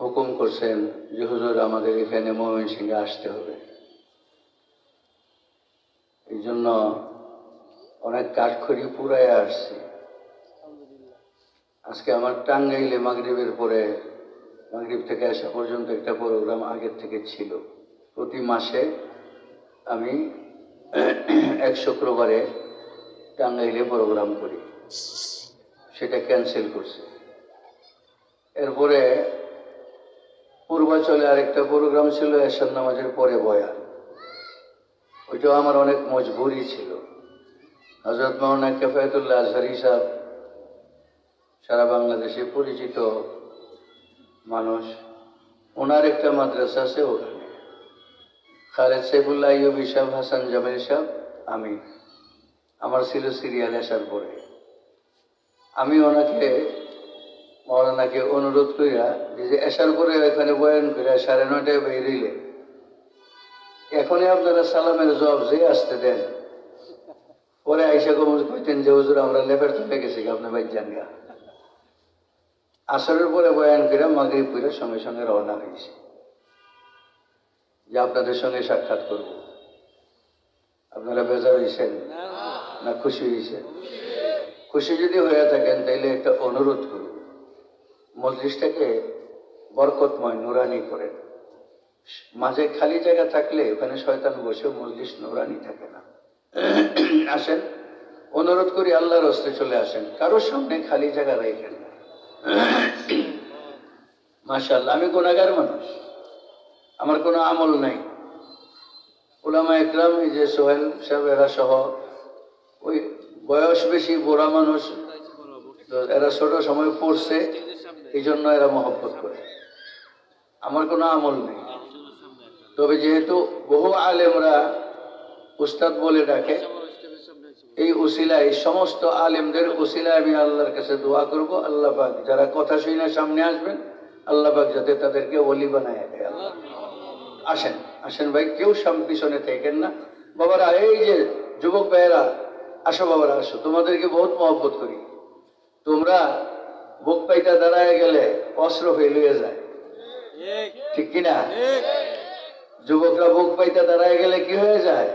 হুকুম করছেন যে, হুজুর, আমাদের এখানে ময়মনসিংহে আসতে হবে। এই জন্য অনেক কাঠখড়ি পুরায় আসছি। আজকে আমার টাঙ্গাইলে মাগরিবের পরে, মাগরিব থেকে আসা পর্যন্ত একটা প্রোগ্রাম আগের থেকে ছিল। প্রতি মাসে আমি এক শুক্রবারে টাঙ্গাইলে প্রোগ্রাম করি। সেটা ক্যান্সেল করছে। এরপরে পূর্বাচলে আরেকটা প্রোগ্রাম ছিল এরশাদ নামাজের পরে বয়ান ওইটাও আমার অনেক মজবুরি ছিল। হজরত মৌলানা কেফায়তুল্লাহ আজহারি সাহেব সারা বাংলাদেশে পরিচিত মানুষ। ওনার একটা মাদ্রাসা আছে ওখানে। খালেদ সাইফুল্লাহ ইউবি সাহেব, হাসান জামিল সাহেব, আমি। আমার ছিল সিরিয়াল আসার পরে। আমি ওনাকে মৌলানাকে অনুরোধ করিয়া যে এসার পরে এখানে বয়ান করিয়া সাড়ে নয়টায় বেরিয়ে এখনই আপনারা সালামের জবাব যে আসতে দেন। পরে আইসা কমজ কইতেন যে, হুজুর, আমরা লেবার চলে গেছি আপনি বাইর যান গা। আসরের পরে বয়ান করে মাগরিব করে সঙ্গে সঙ্গে রওনা হয়েছে যে আপনাদের সঙ্গে সাক্ষাৎ করব। আপনারা বেজার হয়েছেন না খুশি হয়েছেন খুশি যদি হয়ে থাকেন, তাইলে একটা অনুরোধ করুন মজলিসটাকে বরকতময় নুরানি করেন মাঝে খালি জায়গা থাকলে ওখানে শয়তান বসে মজলিস নুরানি থাকে না। আসেন, অনুরোধ করি আল্লাহর হস্তে চলে আসেন। কারোর সামনে খালি জায়গা রেখেন না। মাশাল্লাহ আমি গুণাগার মানুষ। আমার কোনো আমল নাই। ওলামা একরাম, এই যে সোহেল সাহেব এরা সহ ওই বয়স বেশি বুড়া মানুষ এরা ছোট সময় পড়ছে। এই জন্য এরা মহব্বত করে। আমার কোনো আমল নেই। তবে যেহেতু বহু আলেমরা উস্তাদ বলে ডাকে, এই উসিলায়, সমস্ত আলেমদের উসিলায় আমি আল্লাহর কাছে দোয়া করব। আল্লাহ যারা কথা শুনে সামনে আসবেন, আল্লাহ যাতে তাদেরকে অলি বানায় দেয় আল্লাহ। আসেন আসেন ভাই, কেউ পিছনে থাকেন না। বাবারা, এই যে যুবক ভাইয়েরা, আসো বাবারা, আসো। তোমাদেরকে বহুত মহব্বত করি। তোমরা বুক পাইটা দাঁড়ায় গেলে অস্ত্র ফেল হয়ে যায়। ঠিক। কিনা? যুবকরা বুক পাইটা দাঁড়ায় গেলে কি হয়ে যায়?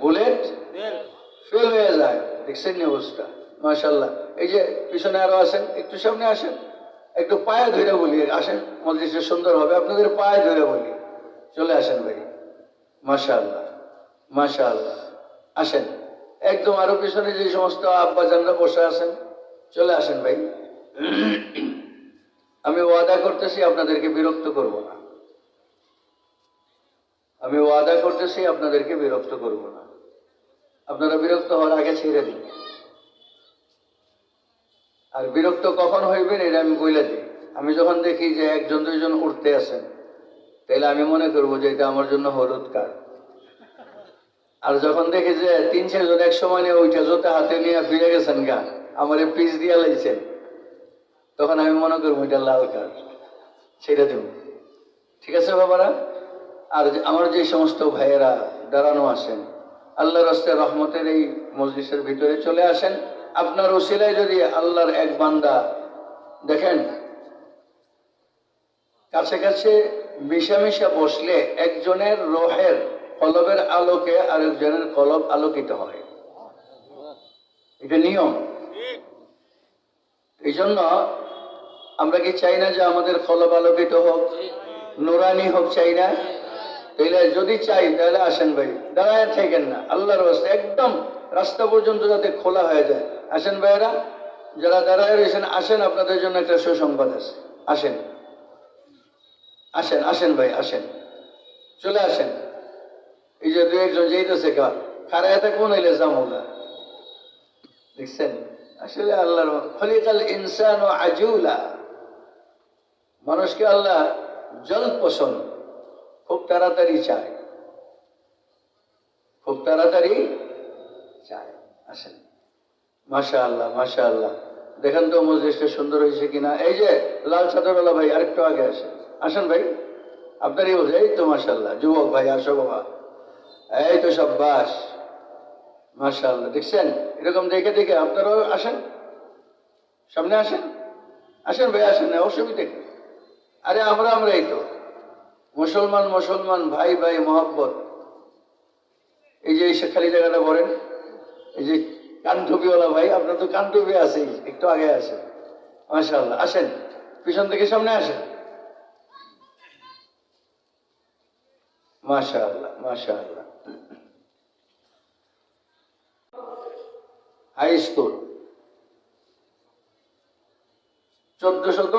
Bullet fail. হয়ে যায়। দেখছেন নি অবস্থা? মাশাল্লাহ এই যে পিছনে আরও আসেন একটু সামনে আসেন। একটু পায়ে ধরে বলি আসেন। মজলিসটা সুন্দর হবে। আপনাদের পায়ে ধরে বলি। চলে আসেন ভাই। মাশাল্লাহ মাশাল্লাহ আসেন। একদম আরও পিছনে যে সমস্ত আব্বাজানরা বসে আছেন চলে আসেন ভাই। আমি ওয়াদা করতেছি আপনাদেরকে বিরক্ত করব না। আমি ওয়াদা করতেছি আপনাদেরকে বিরক্ত করব না। আপনারা বিরক্ত হওয়ার আগে ছেড়ে দিন। আর বিরক্ত কখন হইবেন এটা আমি বলে দিই। আমি যখন দেখি যে একজন, দুইজন উঠতে আছেন তাহলে আমি মনে করব যে এটা আমার জন্য হলুদ কার্ড। আর যখন দেখি যে তিন, চারজন এক সময় নিয়ে ওইটা জোতে হাতে নিয়ে ফিরে গেছেন গা, আমার পিস দিয়া লাগছেন তখন আমি মনে করব এটা লাল কার্ড ছেড়ে দেব। ঠিক আছে বাবারা? আর আমার যে সমস্ত ভাইয়েরা দাঁড়ানো আছেন আল্লাহ রস্তে রহমতের এই মজলিসের ভিতরে চলে আসেন। আপনার ওসিলায় যদি আল্লাহর এক বান্দা দেখেন কাছে কাছে মিশামিশা বসলে একজনের রোহের কলবের আলোকে আরেকজনের কলব আলোকিত হয়। এটা নিয়ম। এই জন্য আমরা কি চাই না যে আমাদের কলব আলোকিত হোক, নোরানি হোক চাই না? তাইলে যদি চাই তাহলে আসেন ভাই। দাঁড়ায় থাকেন না। আল্লাহর রাস্তা একদম রাস্তা পর্যন্ত যাতে খোলা হয়ে যায়। আসেন ভাইরা যারা দাঁড়ায় রয়েছেন, আসেন, আপনাদের জন্য একটা সুসংবাদ আছে। আসেন। আসেন আসেন ভাই, আসেন। চলে আসেন। এই যে দু একজন যেই যেইতেছে কার খারায় থাকব নাইলে জামুলা? দেখছেন? আসলে আল্লাহর খলিকাল ইনসান ও আজুলা। মানুষকে আল্লাহ জল পছন্দ খুব তাড়াতাড়ি চায়। খুব তাড়াতাড়ি চায়। আসেন। মাশা আল্লাহ মাশা আল্লাহ দেখেন তো মসজিদটা সুন্দর হয়েছে কিনা। এই যে লাল চাদরওয়ালা ভাই আরেকটু আগে আসেন। আসেন ভাই। আপনারই বলছে এই তো মাশাল্লাহ যুবক ভাই, আসো বাবা। এই তো সব বাস মাশাল্লাহ দেখছেন? এরকম দেখে দেখে আপনারাও আসেন। সামনে আসেন। আসেন ভাই, আসেন না, অসুবিধা আরে আমরা আমরাই তো। মুসলমান মুসলমান, ভাই ভাই, মোহাব্বত। এই যে খালি জায়গাটা বলেন, এই যে কানটুপিওয়ালা ভাই, আপনার তো কানটুপি আছেই, একটু আগে আসেন। মাশাআল্লাহ, আসেন, পিছন থেকে সামনে আসেন। মাশাআল্লাহ মাশাআল্লাহ। হাই স্কুল চোদ্দ শত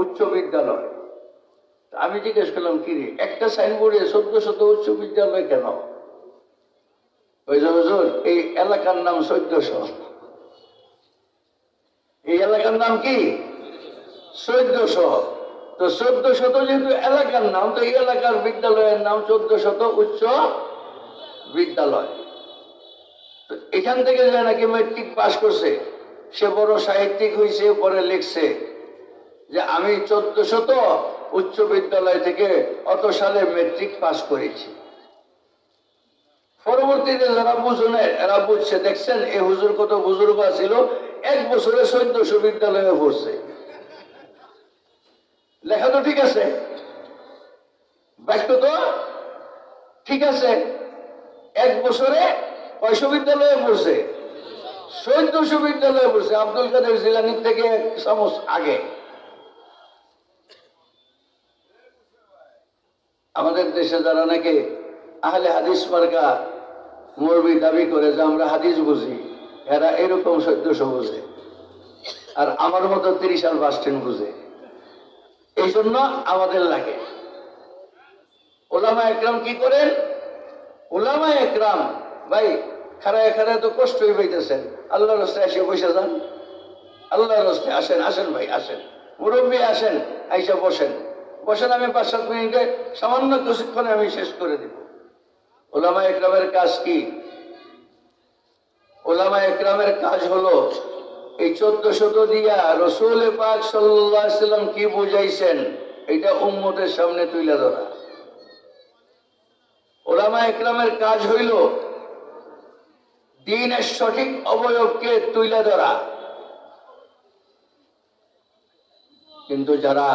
উচ্চ বিদ্যালয়। আমি জিজ্ঞেস করলাম, কি রে, একটা সাইনবোর্ডে চোদ্দ শত উচ্চ বিদ্যালয় কেন? ওই এই এলাকার নাম চোদ্দশো। এই এলাকার নাম কি? চোদ্দশো। তো চোদ্দ শত যেহেতু এলাকার নাম, তো এই এলাকার বিদ্যালয়ের নাম চোদ্দ শত উচ্চ বিদ্যালয়। তো এখান থেকে যে নাকি মেট্রিক পাশ করছে। সে বড় সাহিত্যিক হয়েছে পরে লিখছে যে আমি চোদ্দ শত উচ্চ বিদ্যালয় থেকে অত সালে মেট্রিক পাশ করেছি। পরবর্তীতে যারা বুঝনে এরা বুঝছে, দেখছেন এই হুজুর কত বুজুর্গ ছিল এক বছরে চোদ্দশো বিদ্যালয়ে পড়ছে। লেখা তো ঠিক আছে? বাক্য তো ঠিক আছে। এক বছরে কয়শো বিদ্যালয়ে পড়ছে? চোদ্দশো বিদ্যালয়ে পড়ছে। আব্দুল কাদের জিলানির থেকে এক আগে। আমাদের দেশে যারা নাকি আহলে হাদিস মার্কা মরবি দাবি করে যে আমরা হাদিস বুঝি, এরা এরকম চোদ্দশো বুঝে। আর আমার মতো তিরিশ আর বাস স্ট্যান্ড বুঝে। এই জন্য আমাদের লাগে। ওলামা একরাম কি করেন? ওলামা একরাম, ভাই খারায় খারায় তো কষ্টই পাইতেছেন। আল্লাহ রাস্তায় এসে বসে যান। আল্লাহ রাস্তায় আসেন আসেন ভাই, আসেন। মুরব্বী আসেন, আইসা বসেন। বসেন আমি পাঁচ সাত মিনিটে সামান্য কিছুক্ষণে আমি শেষ করে দিব। ওলামা একরামের কাজ কি? ওলামা একরামের কাজ হলো, এই চোদ্দ শত দিয়া রসুল পাক সাল্লাম কি বুঝাইছেন, এটা উম্মতের সামনে তুলে ধরা। ওলামা একরামের কাজ হইল, দিনের সঠিক অবয়বকে তুলে ধরা। কিন্তু যারা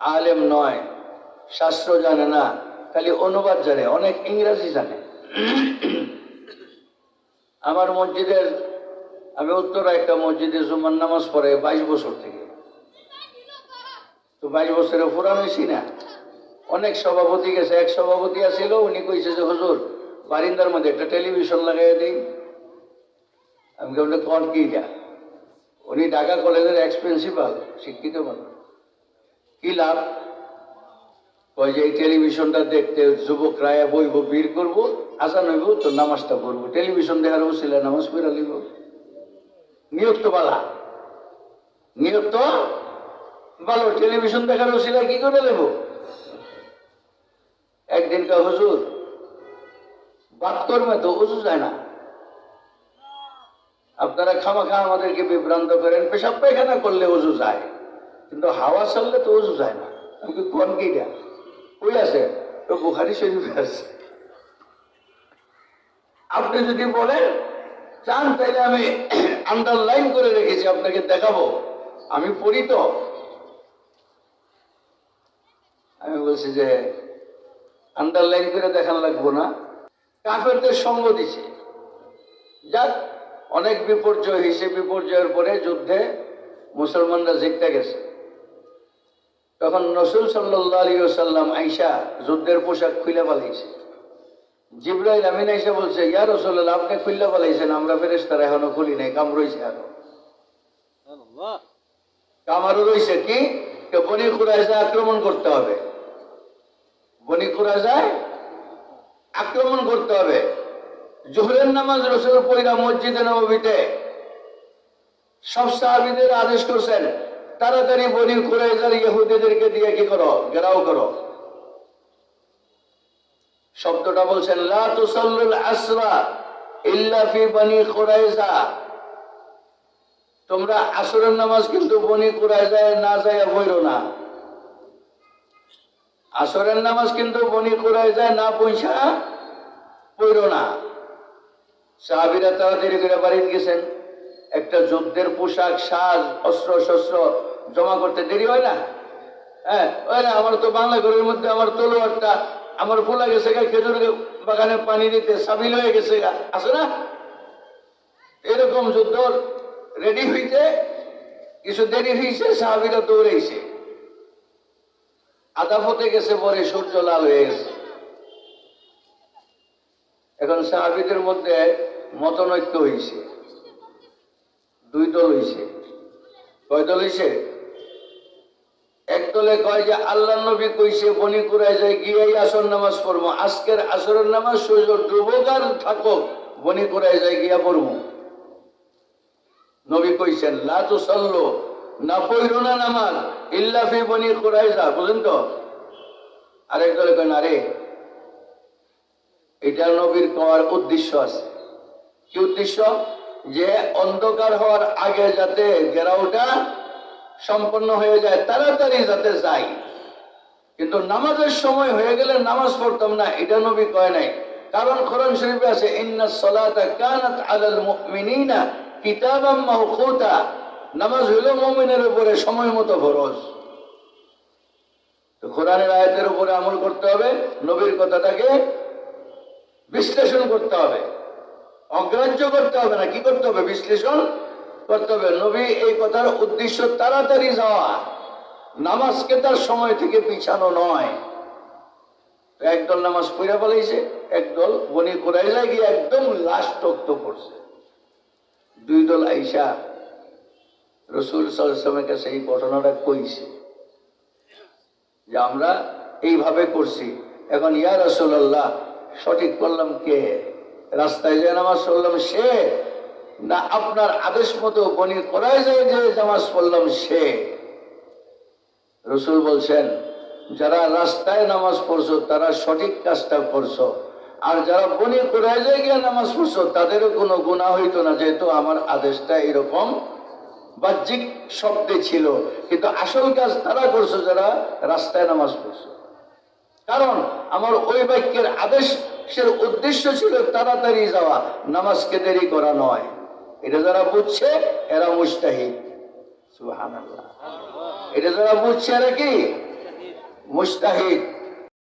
আলেম নয়, শাস্ত্র জানে না, খালি অনুবাদ জানে, অনেক ইংরাজি জানে। আমার মসজিদের, আমি উত্তরা একটা মসজিদে জুমার নামাজ পড়ে বাইশ বছর থেকে। তো বাইশ বছরে পুরান হয়েছি না। অনেক সভাপতি গেছে, এক সভাপতি আছিল, উনি কইছে যে, হুজুর, বারিন্দার মধ্যে একটা টেলিভিশন লাগাই দিই। আমি কেমন কন কি যা উনি ঢাকা কলেজের এক্স প্রিন্সিপাল শিক্ষিত মানুষ। কি লাভ? ওই যে টেলিভিশনটা দেখতে যুবকরা বইব বীর করব আসান হইব তো নামাজটা পড়ব। টেলিভিশন দেখার উচিলে নামাজ পড়া লিব। নিয়োগ বালা। নিয়োগ তো টেলিভিশন দেখার উচিলে কি করে নেব একদিন কা হুজুর করবে তো উজু যায় না। আপনারা খামাখা আমাদেরকে বিভ্রান্ত করেন, পেশাব পায়খানা করলে উজু যায়। কিন্তু হাওয়া চললে তো উজু যায় না। আমি কোন কিটা কই আছে? তো বুখারি শরীফে আছে। আপনি যদি বলেন, চান, তাইলে আমি আন্ডারলাইন করে রেখেছি, আপনাকে দেখাবো। আমি পড়ি তো। আমি বলছি যে আন্ডারলাইন করে দেখান লাগবো না। কাফেরদের সঙ্গ দিছে। যাক, অনেক বিপর্যয় হয়েছে। বিপর্যয়ের পরে যুদ্ধে মুসলমানরা জিততে গেছে। তখন রসুল সাল্লাহ আলী সাল্লাম আইসা যুদ্ধের পোশাক খুলে পালাইছে জিব্রাইল আমিন আইসা বলছে ইয়া রসল্লাহ আপনি খুললে পালাইছেন আমরা ফেরেস্তারা এখনও খুলি নাই কাম রয়েছে আরও। কাম আরও রয়েছে কি? বনি কুরাইজা আক্রমণ করতে হবে। বনি কুরাইজায় আক্রমণ করতে হবে। জোহরের নামাজ রসুল পৈরা মসজিদে নবীতে সব সাহাবিদের আদেশ করছেন তাড়াতাড়ি বনি কুরাইজার ইহুদিদেরকে দিয়ে কি করো? ঘেরাও করো। শব্দটা বলছেন তোমরা আসরের নামাজ কিন্তু বনি কুরাইজায় না বইরো না। আসরের নামাজ কিন্তু বনি না পয়সা না। সাহাবিরা তাড়াতাড়ি করে গেছেন। একটা যুদ্ধের পোশাক, সাজ, অস্ত্র, শস্ত্র জমা করতে দেরি হয় না? হ্যাঁ ওই আমার তো বাংলা ঘরের মধ্যে আমার তলোয়ারটা আমার ফুলা গেছে গা খেজুর বাগানে পানি দিতে, সাবিল হয়ে গেছে গা। আছে না? এরকম যুদ্ধ রেডি হইতে কিছু দেরি হয়েছে সাহাবিরা দৌড়েছে আধা পথে গেছে পরে সূর্য লাল হয়ে গেছে। এখন সাহাবিদের মধ্যে মতনৈক্য হয়েছে দুই দল হয়েছে কয় দল হয়েছে দলে কয় যে আল্লাহ নবী কইছে, বনি কুরায় যায় গিয়েই আসর নামাজ পড়ব। আজকের আসরের নামাজ সূর্য ডুবুক আর থাকুক, বনি কুরায় যায় গিয়া পড়ব। নবী কইছেন, লা তো সল্লো না পইরো না নামাজ ইল্লাফি বনি কুরায় যা বুঝলেন তো? আরেক দলে কয়, না রে, এটা নবীর কওয়ার উদ্দেশ্য আছে। কি উদ্দেশ্য? যে অন্ধকার হওয়ার আগে যাতে গেরাওটা সম্পন্ন হয়ে যায়, তাড়াতাড়ি যাতে যাই। কিন্তু নামাজের সময় হয়ে গেলে নামাজ পড়তাম না, এটা নবী কয় নাই। কারণ কোরআন শরীফে আছে নামাজ হইল মুমিনের উপরে সময় মতো ফরজ। তো কোরআনের আয়াতের উপরে আমল করতে হবে, নবীর কথাটাকে বিশ্লেষণ করতে হবে। অগ্রাহ্য করতে হবে না, কি করতে হবে? বিশ্লেষণ করতে নবী এই কথার উদ্দেশ্য তাড়াতাড়ি যাওয়া। নামাজকে তার সময় থেকে পিছানো নয়। একদল নামাজ পড়া ফেলাইছে একদল বনি কোরাই যায় গিয়ে একদম লাস্ট টক্ত করছে দুই দল আইসা রসুল সাল্লামের কাছে এই ঘটনাটা কইছে যে, আমরা এইভাবে করছি। এখন ইয়া রসুল্লাহ সঠিক করলাম কে? রাস্তায় যে নামাজ পড়লাম সে না আপনার আদেশ মতো বনি করাই যে নামাজ পড়লাম সে। রসুল বলছেন, যারা রাস্তায় নামাজ পড়ছো, তারা সঠিক কাজটা করছ। আর যারা বনি কোরআয় যায় গিয়ে নামাজ পড়ছো, তাদেরও কোনো গুণা হইতো না, যেহেতু আমার আদেশটা এরকম বাহ্যিক শব্দে ছিল। কিন্তু আসল কাজ তারা করছ, যারা রাস্তায় নামাজ পড়ছো। কারণ আমার ওই বাক্যের আদেশের উদ্দেশ্য ছিল তাড়াতাড়ি যাওয়া, নামাজকে দেরি করা নয়। এটা যারা বুঝছে এরা মুস্তাহিদ সুহান এটা যারা বুঝছে এরা কি? মুস্তাহিদ